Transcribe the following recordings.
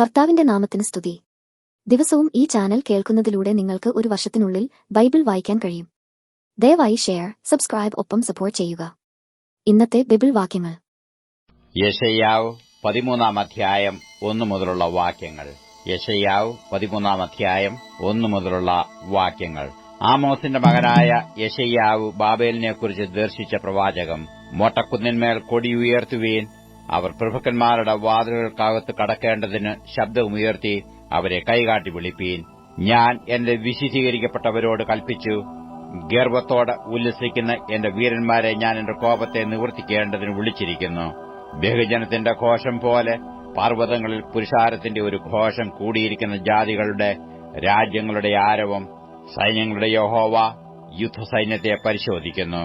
കർത്താവിന്റെ നാമത്തിന് സ്തുതി. ദിവസവും ഈ ചാനൽ കേൾക്കുന്നതിലൂടെ നിങ്ങൾക്ക് ഒരു വർഷത്തിനുള്ളിൽ ബൈബിൾ വായിക്കാൻ കഴിയും. ദയവായി ഷെയർ സബ്സ്ക്രൈബ് ഒപ്പം സപ്പോർട്ട് ചെയ്യുക. ഇന്നത്തെ ബൈബിൾ വാക്യങ്ങൾ. യശയ്യാവ് പതിമൂന്നാം അധ്യായം ഒന്നു മുതലുള്ള വാക്യങ്ങൾ. യശയ്യാവ് പതിമൂന്നാം അധ്യായം ഒന്നു മുതലുള്ള വാക്യങ്ങൾ. ആമോസിന്റെ മകനായ യശയ്യാവ് ബാബേലിനെക്കുറിച്ച് ദർശിച്ച പ്രവാചകം മോട്ടക്കുന്നിന്മേൽ കൊടിയുയർത്തുവീൻ അവർ പ്രഭുക്കന്മാരുടെ വാതിലുകൾക്കകത്ത് കടക്കേണ്ടതിന് ശബ്ദമുയർത്തി അവരെ കൈകാട്ടി വിളിപ്പീൻ. ഞാൻ എന്റെ വിശുദ്ധീകരിക്കപ്പെട്ടവരോട് കൽപ്പിച്ചു ഗർവത്തോടെ ഉല്ലസിക്കുന്ന എന്റെ വീരന്മാരെ ഞാൻ എന്റെ കോപത്തെ നിവർത്തിക്കേണ്ടതിന് വിളിച്ചിരിക്കുന്നു. ബഹുജനത്തിന്റെ ഘോഷം പോലെ പർവതങ്ങളിൽ പുരുഷാരത്തിന്റെ ഒരു ഘോഷം കൂടിയിരിക്കുന്ന ജാതികളുടെ രാജ്യങ്ങളുടെ ആരവം സൈന്യങ്ങളുടെ യഹോവ യുദ്ധസൈന്യത്തെ പരിശോധിക്കുന്നു.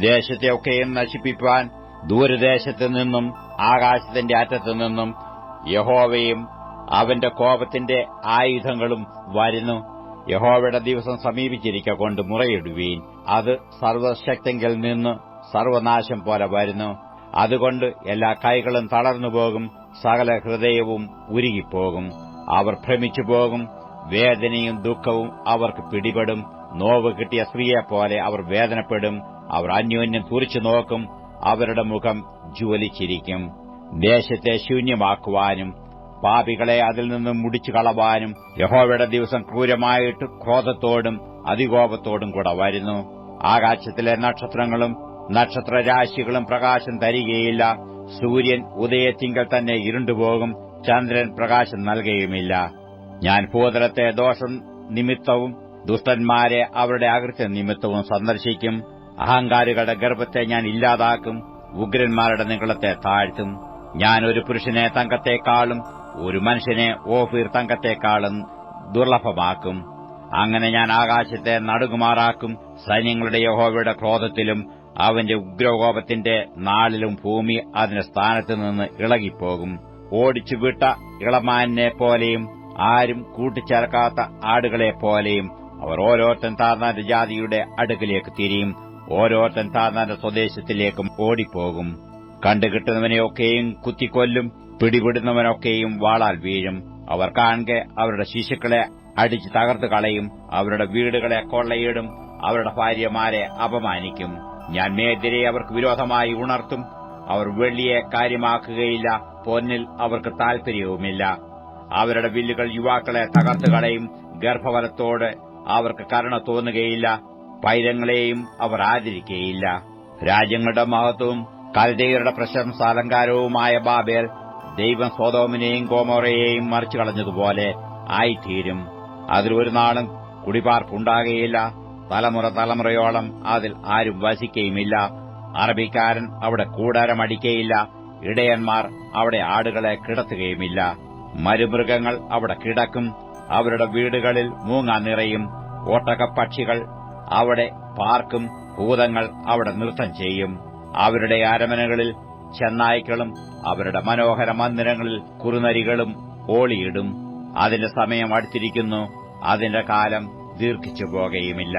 ദേശത്തെയൊക്കെയും നശിപ്പിപ്പാൻ ദൂരദേശത്തു നിന്നും ആകാശത്തിന്റെ അറ്റത്തു നിന്നും യഹോവയും അവന്റെ കോപത്തിന്റെ ആയുധങ്ങളും വരുന്നു. യഹോവയുടെ ദിവസം സമീപിച്ചിരിക്കൊണ്ട് മുറയിടുവീൻ. അത് സർവശക്തെങ്കിൽ നിന്ന് സർവനാശം പോലെ വരുന്നു. അതുകൊണ്ട് എല്ലാ കൈകളും തളർന്നുപോകും സകല ഹൃദയവും ഉരുകിപ്പോകും. അവർ ഭ്രമിച്ചു പോകും വേദനയും ദുഃഖവും അവർക്ക് പിടിപെടും. നോവ് കിട്ടിയ സ്ത്രീയെപ്പോലെ അവർ വേദനപ്പെടും. അവർ അന്യോന്യം തുറിച്ചു നോക്കും അവരുടെ മുഖം ജ്വലിച്ചിരിക്കും. ദേശത്തെ ശൂന്യമാക്കുവാനും പാപികളെ അതിൽ നിന്നും മുടിച്ചു കളവാനും യഹോവയുടെ ദിവസം ക്രൂരമായിട്ട് ക്രോധത്തോടും അതികോപത്തോടും കൂടെ വരുന്നു. ആകാശത്തിലെ നക്ഷത്രങ്ങളും നക്ഷത്രരാശികളും പ്രകാശം തരികയില്ല. സൂര്യൻ ഉദയത്തിങ്കൽ തന്നെ ഇരുണ്ടുപോകും ചന്ദ്രൻ പ്രകാശം നൽകുകയുമില്ല. ഞാൻ ഭൂതലത്തെ ദോഷം നിമിത്തവും ദുഷ്ടന്മാരെ അവരുടെ അകൃത്യ നിമിത്തവും സന്ദർശിക്കും. അഹങ്കാരികളുടെ ഗർഭത്തെ ഞാൻ ഇല്ലാതാക്കും ഉഗ്രന്മാരുടെ നികളത്തെ താഴ്ത്തും. ഞാൻ ഒരു പുരുഷനെ തങ്കത്തെക്കാളും ഒരു മനുഷ്യനെ ഓഫീർ തങ്കത്തെക്കാളും ദുർലഭമാക്കും. അങ്ങനെ ഞാൻ ആകാശത്തെ നടുകുമാറാക്കും സൈന്യങ്ങളുടെ യഹോവയുടെ ക്രോധത്തിലും അവന്റെ ഉഗ്രകോപത്തിന്റെ നാളിലും ഭൂമി അതിന്റെ സ്ഥാനത്ത് നിന്ന് ഇളകിപ്പോകും. ഓടിച്ചു വിട്ട ഇളമാനെ പോലെയും ആരും കൂട്ടിച്ചേർക്കാത്ത ആടുകളെ പോലെയും അവർ ഓരോരുത്തൻ താർന്നാന്റെ ജാതിയുടെ അടുക്കിലേക്ക് തിരിയും. ഓരോരുത്തൻ താന്നാന്റെ സ്വദേശത്തിലേക്കും ഓടിപ്പോകും. കണ്ടുകിട്ടുന്നവനെയൊക്കെയും കുത്തിക്കൊല്ലും പിടിപെടുന്നവനൊക്കെയും വാളാൽ വീഴും. അവർ കാണെ അവരുടെ ശിശുക്കളെ അടിച്ചു തകർത്തു കളയും അവരുടെ വീടുകളെ കൊള്ളയിടും അവരുടെ ഭാര്യമാരെ അപമാനിക്കും. ഞാൻ മേതിരെ അവർക്ക് വിരോധമായി ഉണർത്തും. അവർ വെള്ളിയെ കാര്യമാക്കുകയില്ല പൊന്നിൽ അവർക്ക് താൽപര്യവുമില്ല. അവരുടെ വില്ലുകൾ യുവാക്കളെ തകർത്തു കളയും ഗർഭഫലത്തോട് അവർക്ക് കരുണ തോന്നുകയില്ല. പൈരങ്ങളെയും അവർ ആദരിക്കുകയില്ല രാജ്യങ്ങളുടെ മഹത്വവും കൽദയരുടെ പ്രശംസാലങ്കാരവുമായ ബാബേൽ ദൈവം സ്വതോമിനെയും കോമോറയെയും മറിച്ചു കളഞ്ഞതുപോലെ ആയിത്തീരും. അതിൽ ഒരു നാളും കുടിപാർപ്പുണ്ടാകുകയില്ല തലമുറ തലമുറയോളം അതിൽ ആരും വസിക്കുകയുമില്ല അറബിക്കാരൻ അവിടെ കൂടാരമടിക്കയില്ല ഇടയന്മാർ അവിടെ ആടുകളെ കിടത്തുകയുമില്ല. മരുമൃഗങ്ങൾ അവിടെ കിടക്കും. അവരുടെ വീടുകളിൽ മൂങ്ങ നിറയും. ഓട്ടകപ്പക്ഷികൾ അവിടെ പാർക്കും ഭൂതങ്ങൾ അവിടെ നൃത്തം ചെയ്യും. അവരുടെ അരമനകളിൽ ചെന്നായ്ക്കളും അവരുടെ മനോഹര മന്ദിരങ്ങളിൽ കുറുനരികളും ഓളിയിടും. അതിന്റെ സമയം അടുത്തിരിക്കുന്നു. അതിന്റെ കാലം ദീർഘിച്ചു പോകുകയുമില്ല.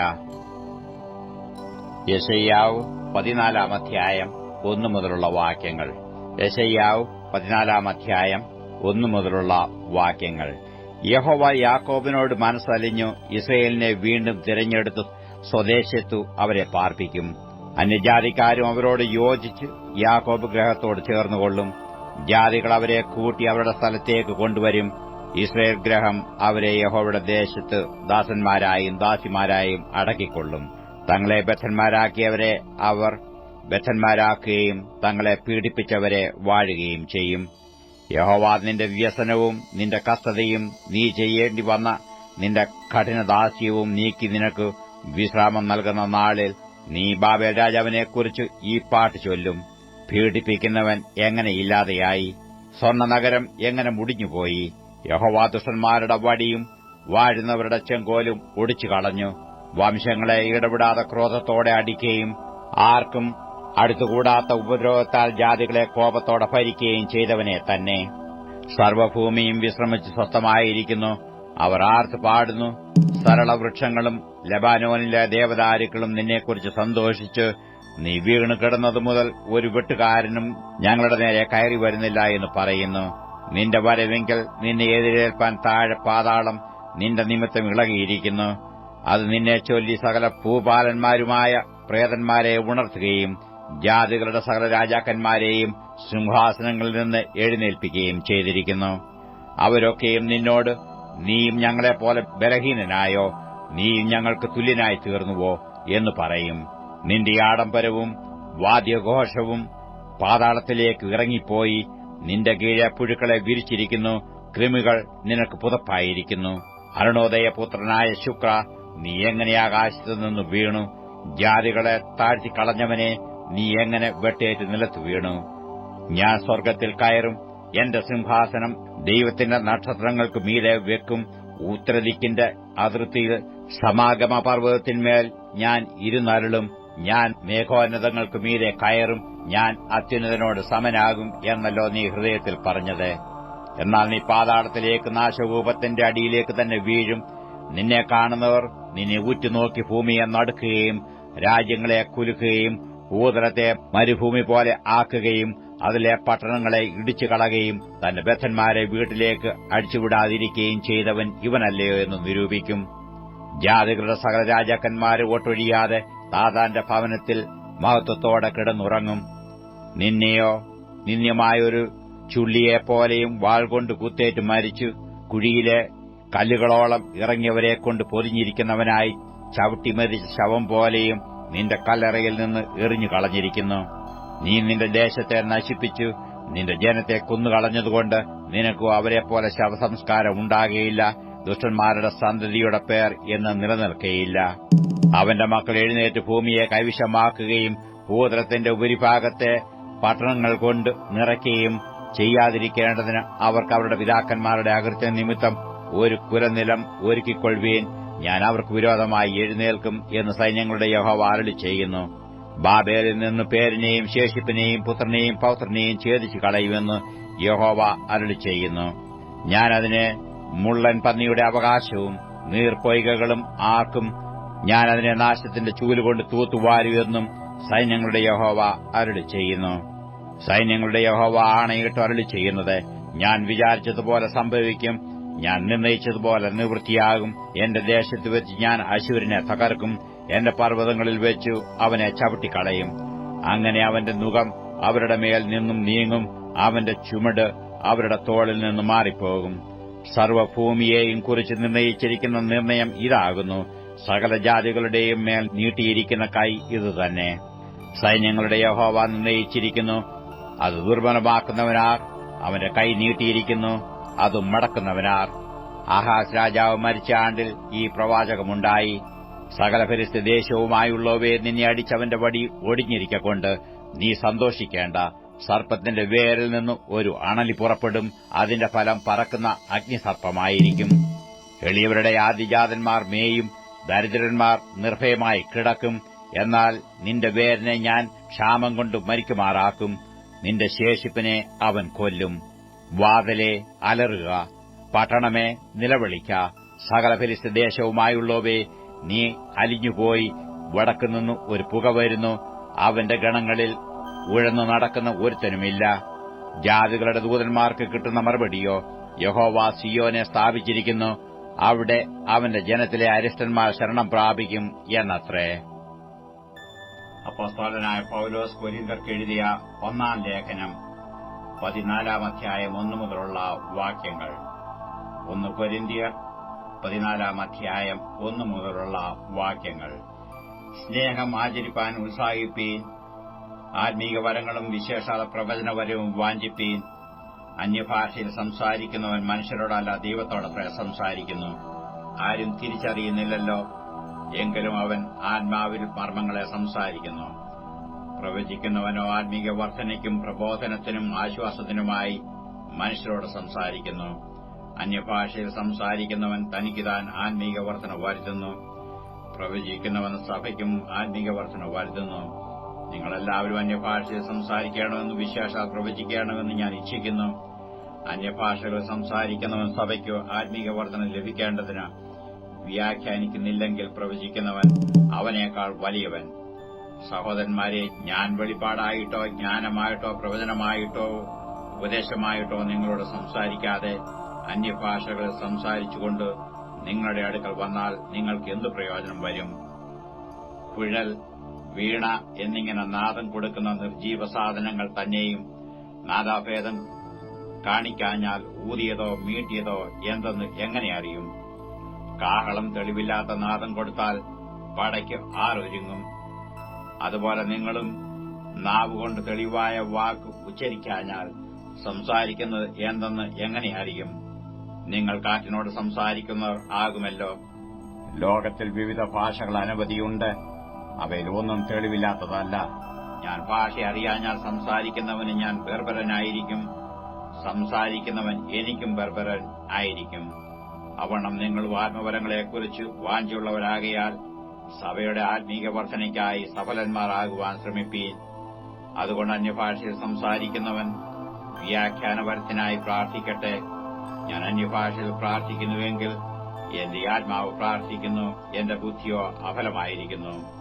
യശയ്യാവ് പതിനാലാം അധ്യായം ഒന്നു മുതലുള്ള വാക്യങ്ങൾ. യശയ്യാവ് പതിനാലാം അധ്യായം ഒന്നു മുതലുള്ള വാക്യങ്ങൾ. യഹോവ യാക്കോബിനോട് മനസ്സലിഞ്ഞു ഇസ്രയേലിനെ വീണ്ടും തിരഞ്ഞെടുത്ത്. സ്വദേശത്തു അവരെ പാർപ്പിക്കും. അന്യജാതിക്കാരും അവരോട് യോജിച്ച് യാക്കോബ് ഗ്രഹത്തോട് ചേർന്നുകൊള്ളും. ജാതികൾ അവരെ കൂട്ടി അവരുടെ സ്ഥലത്തേക്ക് കൊണ്ടുവരും. ഇസ്രയേൽ ഗ്രഹം അവരെ യഹോവയുടെ ദേശത്ത് ദാസന്മാരായും ദാസിമാരായും അടക്കിക്കൊള്ളും. തങ്ങളെ ബദ്ധന്മാരാക്കിയവരെ അവർ ബദ്ധന്മാരാക്കുകയും തങ്ങളെ പീഡിപ്പിച്ചവരെ വാഴുകയും ചെയ്യും. യഹോവ നിന്റെ വ്യസനവും നിന്റെ കസ്തതയും നീ ചെയ്യേണ്ടി വന്ന നിന്റെ കഠിനദാസ്യവും നീക്കി നിനക്ക് വിശ്രാമം നൽകുന്ന നാളിൽ നീ ബാബേൽ രാജാവിനെക്കുറിച്ച് ഈ പാട്ട് ചൊല്ലും. പീഡിപ്പിക്കുന്നവൻ എങ്ങനെ ഇല്ലാതെയായി? സ്വർണ നഗരം എങ്ങനെ മുടിഞ്ഞുപോയി? യഹോവാദുഷന്മാരുടെ വടിയും വാഴുന്നവരുടെ ചെങ്കോലും ഒടിച്ചു കളഞ്ഞു. വംശങ്ങളെ ഇടപെടാതെ ക്രോധത്തോടെ അടിക്കുകയും ആർക്കും അടുത്തുകൂടാത്ത ഉപദ്രവത്താൽ ജാതികളെ കോപത്തോടെ ഭരിക്കുകയും ചെയ്തവനെ തന്നെ. സർവഭൂമിയും വിശ്രമിച്ച് സ്വസ്ഥമായിരിക്കുന്നു. അവർ ആർത്ത് പാടുന്നു. സരളവൃക്ഷങ്ങളും ലബാനോനിലെ ദേവദാരുക്കളും നിന്നെക്കുറിച്ച് സന്തോഷിച്ച് നീ വീണ് കിടന്നതു മുതൽ ഒരു വെട്ടുകാരനും ഞങ്ങളുടെ നേരെ കയറി വരുന്നില്ല എന്ന് പറയുന്നു. നിന്റെ വരവെങ്കിൽ നിന്നെ എതിരേൽപ്പാൻ താഴെ പാതാളം നിന്റെ നിമിത്തം ഇളകിയിരിക്കുന്നു. അത് നിന്നെ ചൊല്ലി സകല ഭൂപാലന്മാരുമായ പ്രേതന്മാരെ ഉണർത്തുകയും ജാതികളുടെ സകല രാജാക്കന്മാരെയും സിംഹാസനങ്ങളിൽ നിന്ന് എഴുന്നേൽപ്പിക്കുകയും ചെയ്തിരിക്കുന്നു. അവരൊക്കെയും നിന്നോട് നീയും ഞങ്ങളെപ്പോലെ ബലഹീനനായോ നീയും ഞങ്ങൾക്ക് തുല്യനായി തീർന്നുവോ എന്ന് പറയും. നിന്റെ ആഡംബരവും വാദ്യഘോഷവും പാതാളത്തിലേക്ക് ഇറങ്ങിപ്പോയി നിന്റെ കീഴെ പുഴുക്കളെ വിരിച്ചിരിക്കുന്നു കൃമികൾ നിനക്ക് പുതപ്പായിരിക്കുന്നു. അരുണോദയപുത്രനായ ശുക്ര നീ എങ്ങനെ ആകാശത്തു നിന്ന് വീണു? ജാതികളെ താഴ്ത്തിക്കളഞ്ഞവനെ നീ എങ്ങനെ വെട്ടേറ്റ് നിലത്ത് വീണു? ഞാൻ സ്വർഗത്തിൽ കയറും എന്റെ സിംഹാസനം ദൈവത്തിന്റെ നക്ഷത്രങ്ങൾക്ക് മീതെ വെക്കും. ഉത്തരദിക്കിന്റെ അതിർത്തിയിൽ സമാഗമ പർവതത്തിന്മേൽ ഞാൻ ഇരുന്നരുളും ഞാൻ മേഘോന്നതങ്ങൾക്ക് മീതെ കയറും. ഞാൻ അത്യുന്നതനോട് സമനാകും എന്നല്ലോ നീ ഹൃദയത്തിൽ പറഞ്ഞത്. എന്നാൽ നീ പാതാളത്തിലേക്ക് നാശകൂപത്തിന്റെ അടിയിലേക്ക് തന്നെ വീഴും. നിന്നെ കാണുന്നവർ നിന്നെ ഉറ്റുനോക്കി ഭൂമിയെ നടുക്കുകയും രാജ്യങ്ങളെ കുലുക്കുകയും ഭൂതലത്തെ മരുഭൂമി പോലെ ആക്കുകയും അതിലെ പട്ടണങ്ങളെ ഇടിച്ചു കളകയും തന്റെ ബദ്ധന്മാരെ വീട്ടിലേക്ക് അടിച്ചുവിടാതിരിക്കുകയും ചെയ്തവൻ ഇവനല്ലയോ എന്ന് നിരൂപിക്കും. ജാതികളുടെ സകല രാജാക്കന്മാരെ ഒട്ടൊഴിയാതെ താതാന്റെ ഭവനത്തിൽ മഹത്വത്തോടെ കിടന്നുറങ്ങും. നിന്നെയോ നിന്യമായൊരു ചുള്ളിയെപ്പോലെയും വാൾ കൊണ്ട് കുത്തേറ്റ് മരിച്ചു കുഴിയിലെ കല്ലുകളോളം ഇറങ്ങിയവരെ കൊണ്ട് പൊതിഞ്ഞിരിക്കുന്നവനായി ചവിട്ടിമരിച്ച ശവം പോലെയും നിന്റെ കല്ലറയിൽ നിന്ന് എറിഞ്ഞു കളഞ്ഞിരിക്കുന്നു നീ നിന്റെ ദേശത്തെ നശിപ്പിച്ചു നിന്റെ ജനത്തെ കുന്നുകളഞ്ഞതുകൊണ്ട് നിനക്കു അവരെപ്പോലെ ശവസംസ്കാരം ഉണ്ടാകുകയില്ല ദുഷ്ടന്മാരുടെ സന്തതിയുടെ പേർ എന്ന് നിലനിൽക്കുകയില്ല അവന്റെ മക്കൾ എഴുന്നേറ്റ് ഭൂമിയെ കൈവിശമാക്കുകയും ഭൂതലത്തിന്റെ ഉപരിഭാഗത്തെ പട്ടണങ്ങൾ കൊണ്ട് നിറയ്ക്കുകയും ചെയ്യാതിരിക്കേണ്ടതിന് അവർക്ക് അവരുടെ പിതാക്കന്മാരുടെ അകൃത്യ നിമിത്തം ഒരു കുലനിലം ഒരുക്കിക്കൊള്ളുവീൻ. ഞാൻ അവർക്ക് വിരോധമായി എഴുന്നേൽക്കും എന്ന് സൈന്യങ്ങളുടെ യഹോവ അരളി ചെയ്യുന്നു ബാബേലിൽ നിന്ന് പേരിനെയും ശേഷിപ്പിനെയും പുത്രനെയും പൗത്രനെയും ഛേദിച്ചു കളയുമെന്ന് യഹോവ അരളി ചെയ്യുന്നു. ഞാനതിനെ മുള്ളൻ പന്നിയുടെ അവകാശവും നീർപ്പൊയ്കകളും ആർക്കും ഞാനതിനെ നാശത്തിന്റെ ചൂലുകൊണ്ട് തൂത്തുവാരുമെന്നും സൈന്യങ്ങളുടെ യഹോവ അരളി ചെയ്യുന്നു. സൈന്യങ്ങളുടെ യഹോവ ആണയിട്ട് അരളി ചെയ്യുന്നത് ഞാൻ വിചാരിച്ചതുപോലെ സംഭവിക്കും ഞാൻ നിർണയിച്ചതുപോലെ നിവൃത്തിയാകും എന്റെ ദേശത്ത് വെച്ച് ഞാൻ അശൂരിനെ തകർക്കും എന്റെ പർവതങ്ങളിൽ വെച്ചു അവനെ ചവിട്ടിക്കളയും. അങ്ങനെ അവന്റെ മുഖം അവരുടെ മേൽ നിന്നും നീങ്ങും. അവന്റെ ചുമട് അവരുടെ തോളിൽ നിന്ന് മാറിപ്പോകും. സർവഭൂമിയെയും കുറിച്ച് നിർണയിച്ചിരിക്കുന്ന നിർണയം ഇതാകുന്നു. സകല ജാതികളുടെയും മേൽ നീട്ടിയിരിക്കുന്ന കൈ ഇതുതന്നെ. സൈന്യങ്ങളുടെ യഹോവ നിർണയിച്ചിരിക്കുന്നു. അത് ദുർബലമാക്കുന്നവനാർ. അവന്റെ കൈ നീട്ടിയിരിക്കുന്നു. അത് മടക്കുന്നവനാർ. ആഹാസ് രാജാവ് മരിച്ച ആണ്ടിൽ ഈ പ്രവാചകമുണ്ടായി. സകല ഫരിസ്ത ദേശവുമായുള്ളവയെ നിന്നെ അടിച്ചവന്റെ വടി ഒടിഞ്ഞിരിക്കൊണ്ട് നീ സന്തോഷിക്കേണ്ട. സർപ്പത്തിന്റെ വേരിൽ നിന്ന് ഒരു അണലി പുറപ്പെടും. അതിന്റെ ഫലം പറക്കുന്ന അഗ്നിസർപ്പമായിരിക്കും. എളിയവരുടെ ആദിജാതന്മാർ മേയും ദരിദ്രന്മാർ നിർഭയമായി കിടക്കും. എന്നാൽ നിന്റെ വേരിനെ ഞാൻ ക്ഷാമം കൊണ്ട് മരിക്കുമാറാക്കും. നിന്റെ ശേഷിപ്പിനെ അവൻ കൊല്ലും. വാതലെ അലറുക പട്ടണമേ നിലവിളിക്ക. സകല ദേശവുമായുള്ളവേ നീ അലിഞ്ഞുപോയി വടക്കുനിന്ന് ഒരു പുക വരുന്നു. അവന്റെ ഗണങ്ങളിൽ ഉഴന്നു നടക്കുന്ന ഒരുത്തനുമില്ല. ജാതികളുടെ ദൂതന്മാർക്ക് കിട്ടുന്ന മറുപടിയോ യഹോവ സിയോനെ സ്ഥാപിച്ചിരിക്കുന്നു. അവിടെ അവന്റെ ജനത്തിലെ അരിഷ്ടന്മാർ ശരണം പ്രാപിക്കും എന്നത്രേ. അപ്പോസ്തോലനായ പൌലോസ് കൊരിന്തർക്ക് എഴുതിയ ഒന്നാം ലേഖനം പതിനാലാം അധ്യായം ഒന്നു മുതലുള്ള വാക്യങ്ങൾ. ഒന്ന് കൊരിന്തിയർ പതിനാലാം അധ്യായം ഒന്നു മുതലുള്ള വാക്യങ്ങൾ. സ്നേഹം ആചരിപ്പാൻ ഉത്സാഹിപ്പീൻ ആത്മീക വരങ്ങളും വിശേഷാല പ്രവചനവരവും വാഞ്ചിപ്പീൻ. അന്യഭാഷയിൽ സംസാരിക്കുന്നവൻ മനുഷ്യരോടല്ല ദൈവത്തോടത്ര സംസാരിക്കുന്നു. ആരും തിരിച്ചറിയുന്നില്ലല്ലോ. എങ്കിലും അവൻ ആത്മാവിൽ മർമ്മങ്ങളെ സംസാരിക്കുന്നു. പ്രവചിക്കുന്നവനോ ആത്മീക വർധനയ്ക്കും പ്രബോധനത്തിനും ആശ്വാസത്തിനുമായി മനുഷ്യരോട് സംസാരിക്കുന്നു. അന്യഭാഷയിൽ സംസാരിക്കുന്നവൻ തനിക്ക് താൻ ആത്മീക വർധന വരുത്തുന്നു. പ്രവചിക്കുന്നവൻ സഭയ്ക്കും ആത്മീക വർധന വരുത്തുന്നു. നിങ്ങളെല്ലാവരും അന്യഭാഷയിൽ സംസാരിക്കണമെന്ന് വിശേഷ പ്രവചിക്കണമെന്ന് ഞാൻ ഇച്ഛിക്കുന്നു. അന്യഭാഷകൾ സംസാരിക്കുന്നവൻ സഭയ്ക്കോ ആത്മീക വർധന ലഭിക്കേണ്ടതിന് വ്യാഖ്യാനിക്കുന്നില്ലെങ്കിൽ പ്രവചിക്കുന്നവൻ അവനേക്കാൾ വലിയവൻ. സഹോദരന്മാരെ ഞാൻ വെളിപ്പാടായിട്ടോ ജ്ഞാനമായിട്ടോ പ്രവചനമായിട്ടോ ഉപദേശമായിട്ടോ നിങ്ങളോട് സംസാരിക്കാതെ അന്യഭാഷകൾ സംസാരിച്ചുകൊണ്ട് നിങ്ങളുടെ അടുക്കൽ വന്നാൽ നിങ്ങൾക്ക് എന്തു പ്രയോജനം വരും? കുഴൽ വീണ എന്നിങ്ങനെ നാദം കൊടുക്കുന്ന നിർജീവ സാധനങ്ങൾ തന്നെയും നാദാഭേദം കാണിക്കാഞ്ഞാൽ ഊതിയതോ മീട്ടിയതോ എന്തെന്ന് എങ്ങനെ അറിയും? കാഹളം തെളിവില്ലാത്ത നാദം കൊടുത്താൽ പടയ്ക്ക് ആരൊരുങ്ങും? അതുപോലെ നിങ്ങളും നാവുകൊണ്ട് തെളിവായ വാക്ക് ഉച്ചരിക്കാഞ്ഞാൽ സംസാരിക്കുന്നത് എന്തെന്ന് എങ്ങനെ അറിയും? നിങ്ങൾ കാറ്റിനോട് സംസാരിക്കുന്നവർ ആകുമല്ലോ. ലോകത്തിൽ വിവിധ ഭാഷകൾ അനവധിയുണ്ട്. അവയിലൊന്നും തെളിവില്ലാത്തതല്ല. ഞാൻ ഭാഷ അറിയാഞ്ഞാൽ സംസാരിക്കുന്നവന് ഞാൻ ബർബരനായിരിക്കും. സംസാരിക്കുന്നവൻ എനിക്കും ബർബരൻ ആയിരിക്കും. അവണ്ണം നിങ്ങൾ ആത്മവരങ്ങളെക്കുറിച്ച് വാഞ്ചിയുള്ളവരാകയാൽ സഭയുടെ ആത്മീക വർധനയ്ക്കായി സഫലന്മാരാകുവാൻ ശ്രമിപ്പീൻ. അതുകൊണ്ട് അന്യഭാഷയിൽ സംസാരിക്കുന്നവൻ വ്യാഖ്യാനപരത്തിനായി പ്രാർത്ഥിക്കട്ടെ. ഞാൻ അന്യഭാഷയിൽ പ്രാർത്ഥിക്കുന്നുവെങ്കിൽ എന്റെ ആത്മാവ് പ്രാർത്ഥിക്കുന്നു എന്റെ ബുദ്ധിയോ അഫലമായിരിക്കുന്നു.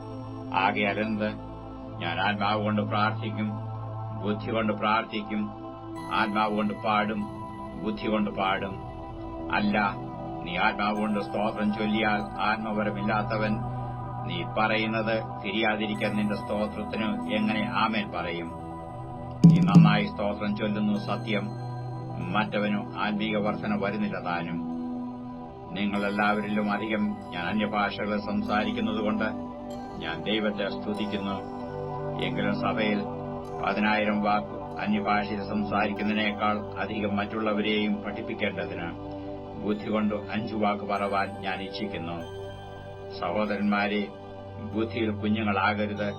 ആകയാൽ എന്ത്? ഞാൻ ആത്മാവ് കൊണ്ട് പ്രാർത്ഥിക്കും ബുദ്ധി കൊണ്ട് പ്രാർത്ഥിക്കും ആത്മാവ് കൊണ്ട് പാടും ബുദ്ധി കൊണ്ട് പാടും. അല്ല നീ ആത്മാവ് കൊണ്ട് സ്തോത്രം ചൊല്ലിയാൽ ആത്മപരമില്ലാത്തവൻ നീ പറയുന്നത് തിരിയാതിരിക്കാൻ നിന്റെ സ്തോത്രത്തിന് എങ്ങനെ ആമേൻ പറയും? നീ നന്നായി സ്തോത്രം ചൊല്ലുന്നു സത്യം. മറ്റവനു ആത്മീക വർധന വരുന്നില്ല താനും. നിങ്ങളെല്ലാവരിലും അധികം ഞാൻ അന്യഭാഷകൾ സംസാരിക്കുന്നതുകൊണ്ട് ഞാൻ ദൈവത്തെ സ്തുതിക്കുന്നു. എങ്കിലും സഭയിൽ പതിനായിരം വാക്ക് അന്യഭാഷയിൽ സംസാരിക്കുന്നതിനേക്കാൾ അധികം മറ്റുള്ളവരെയും പഠിപ്പിക്കേണ്ടതിന് ബുദ്ധി കൊണ്ട് അഞ്ചു വാക്ക് പറവാൻ ഞാൻ ഇച്ഛിക്കുന്നു. സഹോദരന്മാരെ ബുദ്ധിയിൽ കുഞ്ഞുങ്ങളാകരുത്.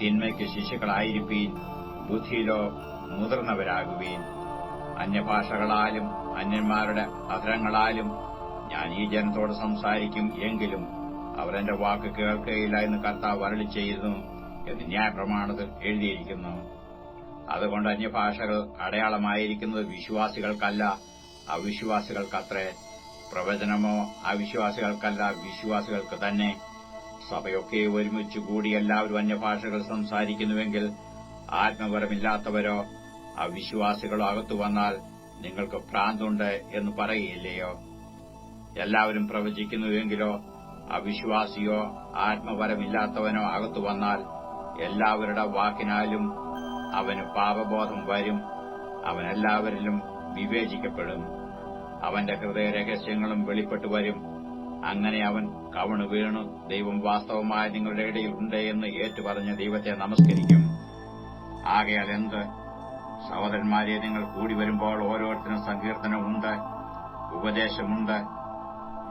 തിന്മയ്ക്ക് ശിശുക്കളായിരിക്കുകയും ബുദ്ധിയിലോ മുതിർന്നവരാകുവീൻ. അന്യഭാഷകളാലും അന്യന്മാരുടെ അധരങ്ങളാലും ഞാൻ ഈ ജനത്തോട് സംസാരിക്കും എങ്കിലും അവരെന്റെ വാക്ക് കേൾക്കുകയില്ല എന്ന് കർത്താവ് വരളി ചെയ്യുന്നു എന്ന് ന്യായപ്രമാണത്തിൽ എഴുതിയിരിക്കുന്നു. അതുകൊണ്ട് അന്യഭാഷകൾ അടയാളമായിരിക്കുന്നത് വിശ്വാസികൾക്കല്ല അവിശ്വാസികൾക്കത്രേ. പ്രവചനമോ അവിശ്വാസികൾക്കല്ല വിശ്വാസികൾക്ക് തന്നെ. സഭയൊക്കെ ഒരുമിച്ച് കൂടി എല്ലാവരും അന്യഭാഷകൾ സംസാരിക്കുന്നുവെങ്കിൽ ആത്മപരമില്ലാത്തവരോ അവിശ്വാസികളോ അകത്തു വന്നാൽ നിങ്ങൾക്ക് ഭ്രാന്തുണ്ട് എന്ന് പറയുകയില്ലയോ എല്ലാവരും പ്രവചിക്കുന്നുവെങ്കിലോ അവിശ്വാസിയോ ആത്മപരമില്ലാത്തവനോ അകത്തു വന്നാൽ എല്ലാവരുടെ വാക്കിനാലും അവന് പാപബോധം വരും. അവനെല്ലാവരിലും വിവേചിക്കപ്പെടും. അവന്റെ ഹൃദയ രഹസ്യങ്ങളും വെളിപ്പെട്ടു വരും. അങ്ങനെ അവൻ കവണു വീണു. ദൈവം വാസ്തവമായ നിങ്ങളുടെ ഇടയിൽ ഉണ്ട് എന്ന് ഏറ്റുപറഞ്ഞ് ദൈവത്തെ നമസ്കരിക്കും. ആകയാൽ എന്ത്? സഹോദരന്മാരെ നിങ്ങൾ കൂടി വരുമ്പോൾ ഓരോരുത്തരും സങ്കീർത്തനമുണ്ട് ഉപദേശമുണ്ട്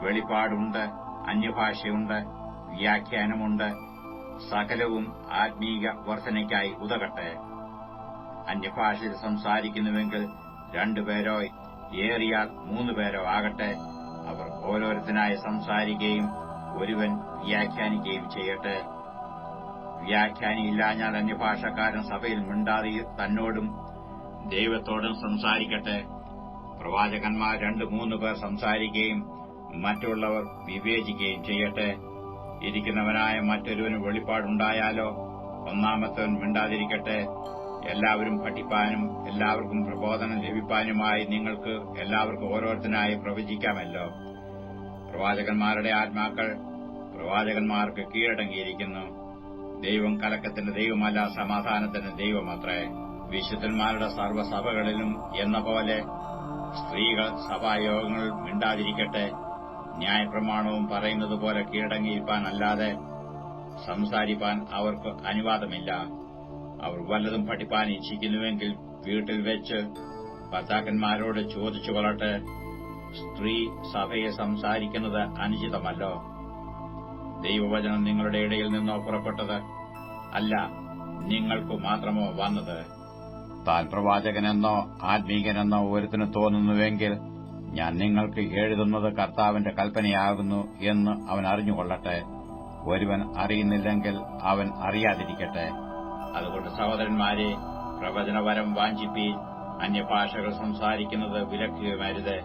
വെളിപ്പാടുണ്ട് അന്യഭാഷയുണ്ട് വ്യാഖ്യാനമുണ്ട്. സകലവും ആത്മീക വർധനയ്ക്കായി ഉതകട്ടെ. അന്യഭാഷയിൽ സംസാരിക്കുന്നുവെങ്കിൽ രണ്ടുപേരോ ഏറിയാൽ മൂന്നുപേരോ ആകട്ടെ. അവർ ഓരോരുത്തനായി സംസാരിക്കുകയും ഒരുവൻ വ്യാഖ്യാനിക്കുകയും ചെയ്യട്ടെ. വ്യാഖ്യാനിയില്ലാഞ്ഞാൽ അന്യഭാഷക്കാരൻ സഭയിൽ മിണ്ടാതെ തന്നോടും ദൈവത്തോടും സംസാരിക്കട്ടെ. പ്രവാചകന്മാർ രണ്ടു മൂന്ന് പേർ സംസാരിക്കുകയും മറ്റുള്ളവർ വിവേചിക്കുകയും ചെയ്യട്ടെ. ഇരിക്കുന്നവനായ മറ്റൊരുവന് വെളിപ്പാടുണ്ടായാലോ? ഒന്നാമത്തവൻ മിണ്ടാതിരിക്കട്ടെ. എല്ലാവരും പഠിപ്പാനും എല്ലാവർക്കും പ്രബോധനം ലഭിപ്പാനുമായി നിങ്ങൾക്ക് എല്ലാവർക്കും ഓരോരുത്തരായി പ്രവചിക്കാമല്ലോ. പ്രവാചകന്മാരുടെ ആത്മാക്കൾ പ്രവാചകന്മാർക്ക് കീഴടങ്ങിയിരിക്കുന്നു. ദൈവം കലക്കത്തിന്റെ ദൈവമല്ല സമാധാനത്തിന്റെ ദൈവമത്രേ. വിശുദ്ധന്മാരുടെ സർവസഭകളിലും എന്ന പോലെ സ്ത്രീകൾ സഭായോഗങ്ങൾ മിണ്ടാതിരിക്കട്ടെ. ന്യായപ്രമാണവും പറയുന്നത് പോലെ കീഴടങ്ങിയിരിക്കാൻ അല്ലാതെ സംസാരിപ്പാൻ അവർക്ക് അനുവാദമില്ല. അവർ വല്ലതും പഠിപ്പാൻ ഇച്ഛിക്കുന്നുവെങ്കിൽ വീട്ടിൽ വെച്ച് ഭർത്താക്കന്മാരോട് ചോദിച്ചു കൊള്ളട്ടെ സ്ത്രീ സഭയെ സംസാരിക്കുന്നത് അനുചിതമല്ലോ. ദൈവവചനം നിങ്ങളുടെ ഇടയിൽ നിന്നോ പുറപ്പെട്ടത് അല്ല നിങ്ങൾക്കു മാത്രമോ വന്നത്. താൻ പ്രവാചകനെന്നോ ആത്മീകനെന്നോ ഒരുത്തിന് തോന്നുന്നുവെങ്കിൽ ഞാൻ നിങ്ങൾക്ക് എഴുതുന്നത് കർത്താവിന്റെ കൽപ്പനയാകുന്നു എന്ന് അവൻ അറിഞ്ഞുകൊള്ളട്ടെ. ഒരുവൻ അറിയുന്നില്ലെങ്കിൽ അവൻ അറിയാതിരിക്കട്ടെ. അതുകൊണ്ട് സഹോദരന്മാരെ പ്രവചനവരം വാഞ്ചിപ്പി അന്യഭാഷകൾ സംസാരിക്കുന്നത് വിലക്കുകയുമരുത്.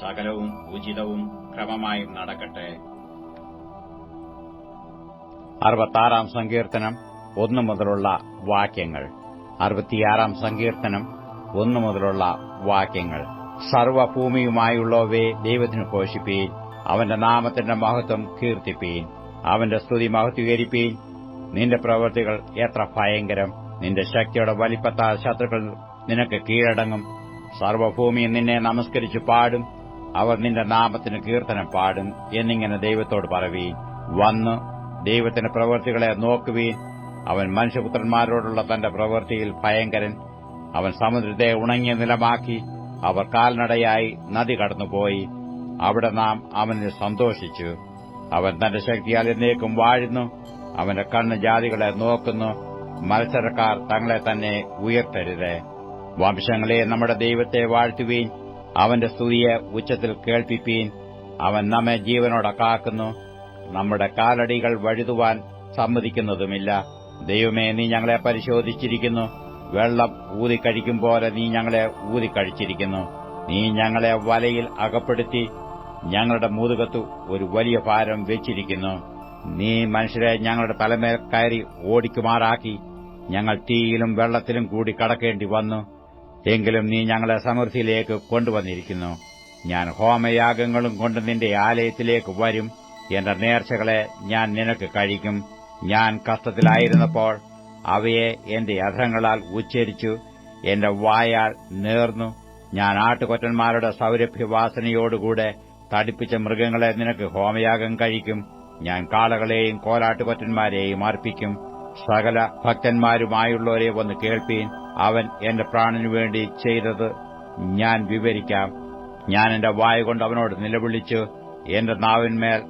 സകലവും ഉചിതവും ക്രമമായും നടക്കട്ടെ. അറുപത്താറാം സങ്കീർത്തനം ഒന്നു മുതലുള്ള വാക്യങ്ങൾ. അറുപത്തിയാറാം സങ്കീർത്തനം ഒന്നു മുതലുള്ള വാക്യങ്ങൾ. സർവഭൂമിയുമായുള്ളവയെ ദൈവത്തിന് ഘോഷിപ്പീൻ അവന്റെ നാമത്തിന്റെ മഹത്വം കീർത്തിപ്പീൻ അവന്റെ സ്തുതി മഹത്വീകരിപ്പീൻ. നിന്റെ പ്രവൃത്തികൾ എത്ര ഭയങ്കരം. നിന്റെ ശക്തിയുടെ വലിപ്പത്താൽ ശത്രുക്കൾ നിനക്ക് കീഴടങ്ങും. സർവഭൂമിയും നിന്നെ നമസ്കരിച്ചു പാടും. അവർ നിന്റെ നാമത്തിന് കീർത്തനം പാടും എന്നിങ്ങനെ ദൈവത്തോട് പറവീൻ. വന്ന് ദൈവത്തിന്റെ പ്രവൃത്തികളെ നോക്കുവീൻ. അവൻ മനുഷ്യപുത്രന്മാരോടുള്ള തന്റെ പ്രവൃത്തിയിൽ ഭയങ്കരൻ. അവൻ സമുദ്രത്തെ ഉണങ്ങിയ നിലമാക്കി. അവർ കാൽനടയായി നദി കടന്നുപോയി. അവിടെ നാം അവനിൽ സന്തോഷിച്ചു. അവൻ തന്റെ ശക്തിയാൽ എന്നേക്കും വാഴുന്നു. അവന്റെ കണ്ണ് ജാതികളെ നോക്കുന്നു. മത്സരക്കാർ തങ്ങളെ തന്നെ ഉയർത്തരുത്. വംശങ്ങളെ നമ്മുടെ ദൈവത്തെ വാഴ്ത്തുവീൻ. അവന്റെ സ്തുതിയെ ഉച്ചത്തിൽ കേൾപ്പിപ്പീൻ. അവൻ നമ്മെ ജീവനോടെ കാക്കുന്നു. നമ്മുടെ കാലടികൾ വഴുതുവാൻ സമ്മതിക്കുന്നതുമില്ല. ദൈവമേ നീ ഞങ്ങളെ പരിശോധിച്ചിരിക്കുന്നു. വെള്ളം ഊതിക്കഴിക്കും പോലെ നീ ഞങ്ങളെ ഊതിക്കഴിച്ചിരിക്കുന്നു നീ ഞങ്ങളെ വലയിൽ അകപ്പെടുത്തി ഞങ്ങളുടെ മുതുകത്തു ഒരു വലിയ ഭാരം വെച്ചിരിക്കുന്നു. നീ മനുഷ്യരെ ഞങ്ങളുടെ തലമേൽ കയറി ഓടിക്കുമാറാക്കി. ഞങ്ങൾ തീയിലും വെള്ളത്തിലും കൂടി കടക്കേണ്ടി വന്നു. എങ്കിലും നീ ഞങ്ങളെ സമൃദ്ധിയിലേക്ക് കൊണ്ടുവന്നിരിക്കുന്നു. ഞാൻ ഹോമയാഗങ്ങളും കൊണ്ട് നിന്റെ ആലയത്തിലേക്ക് വരും. എന്റെ നേർച്ചകളെ ഞാൻ നിനക്ക് കഴിക്കും. ഞാൻ കഷ്ടത്തിലായിരുന്നപ്പോൾ അവയെ എന്റെ അധങ്ങളാൽ ഉച്ചരിച്ചു എന്റെ വായാൽ നേർന്നു. ഞാൻ ആട്ടുകൊറ്റന്മാരുടെ സൗരഭ്യവാസനയോടുകൂടെ തടിപ്പിച്ച മൃഗങ്ങളെ നിനക്ക് ഹോമയാഗം കഴിക്കും. ഞാൻ കാളകളെയും കോലാട്ടുകൊറ്റന്മാരെയും അർപ്പിക്കും. സകല ഭക്തന്മാരുമായുള്ളവരെ വന്ന് കേൾപ്പീൻ. അവൻ എന്റെ പ്രാണനു വേണ്ടി ചെയ്തത് ഞാൻ വിവരിക്കാം. ഞാൻ എന്റെ വായ കൊണ്ട് അവനോട് നിലവിളിച്ചു. എന്റെ നാവിന്മേൽ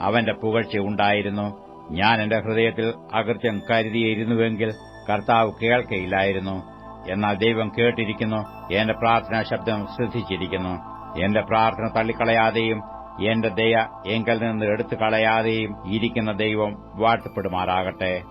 അവന്റെ പുകഴ്ച ഉണ്ടായിരുന്നു. ഞാൻ എന്റെ ഹൃദയത്തിൽ അകൃത്യം കരുതിയിരുന്നുവെങ്കിൽ കർത്താവ് കേൾക്കയില്ലായിരുന്നു. എന്നാൽ ദൈവം കേട്ടിരിക്കുന്നു എന്റെ പ്രാർത്ഥനാ ശബ്ദം ശ്രദ്ധിച്ചിരിക്കുന്നു. എന്റെ പ്രാർത്ഥന തള്ളിക്കളയാതെയും എന്റെ ദയ എങ്കിൽ നിന്ന് എടുത്തു കളയാതെയും ഇരിക്കുന്ന ദൈവം വാഴ്ത്തപ്പെടുമാറാകട്ടെ.